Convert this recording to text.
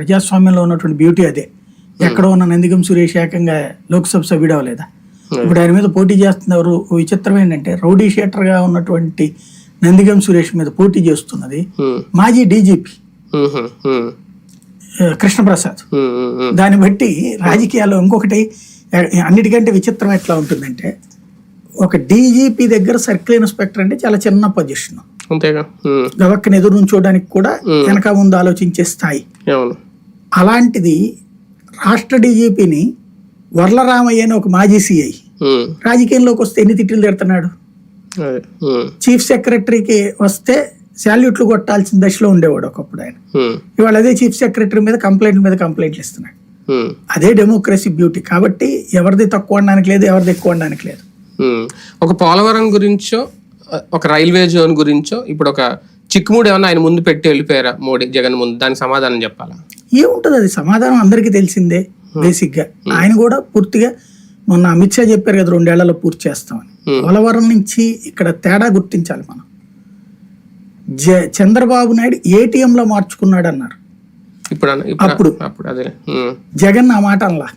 ప్రజాస్వామ్యంలో ఉన్నటువంటి బ్యూటీ అదే. ఎక్కడో ఉన్న నందిగం సురేష్ ఏకంగా లోక్సభ సభ్యుడు అవ్వలేదా? ఇప్పుడు ఆయన మీద పోటీ చేస్తున్న ఎవరు ఓ విచిత్రం ఏంటంటే రౌడీ షీటర్గా ఉన్నటువంటి నందిగం సురేష్ మీద పోటీ చేస్తున్నది మాజీ డీజీపీ కృష్ణప్రసాద్. దాన్ని బట్టి రాజకీయాల్లో ఇంకొకటి అన్నిటికంటే విచిత్రం ఎట్లా ఉంటుందంటే ఒక డీజీపీ దగ్గర సర్కిల్ ఇన్స్పెక్టర్ అంటే చాలా చిన్న పొజిషన్. గవక్కని ఎదురు నుంచోడానికి కూడా వెనక ముందు ఆలోచించే స్థాయి. అలాంటిది రాష్ట్ర డీజీపీని వర్లరామయ్య అని ఒక మాజీ సిఐ రాజకీయంలోకి వస్తే ఎన్ని తిట్లు తిడుతున్నాడు చీఫ్ సెక్రటరీకి వస్తే శాల్యూట్లు కొట్టాల్సిన దశలో ఉండేవాడు ఒకప్పుడు ఆయన. ఇవాళ అదే చీఫ్ సెక్రటరీ మీద కంప్లైంట్ మీద కంప్లైంట్లు ఇస్తున్నాడు. అదే డెమోక్రసీ బ్యూటీ. కాబట్టి ఎవరిది తక్కువ అనడానికి లేదు ఎవరిది ఎక్కువ అనడానికి లేదు. ఒక పోలవరం గురించో ఒక రైల్వే జోన్ గురించో ఇప్పుడు ఒక చిక్కుముడి ఏమన్నా ఆయన ముందు పెట్టి వెళ్ళిపోయారా మోడీ జగన్ ముందు? దానికి సమాధానం చెప్పాలా? ఏముంటది? అది సమాధానం అందరికీ తెలిసిందే బేసిక్గా ఆయన కూడా పూర్తిగా మొన్న అమిత్ షా చెప్పారు కదా రెండేళ్ళలో పూర్తి చేస్తామని. పోలవరం నుంచి ఇక్కడ తేడా గుర్తించాలి మనం. జ చంద్రబాబు నాయుడు ఏటీఎం లో మార్చుకున్నాడు అన్నారు ఇప్పుడు అప్పుడు. జగన్ ఆ మాట అనలా.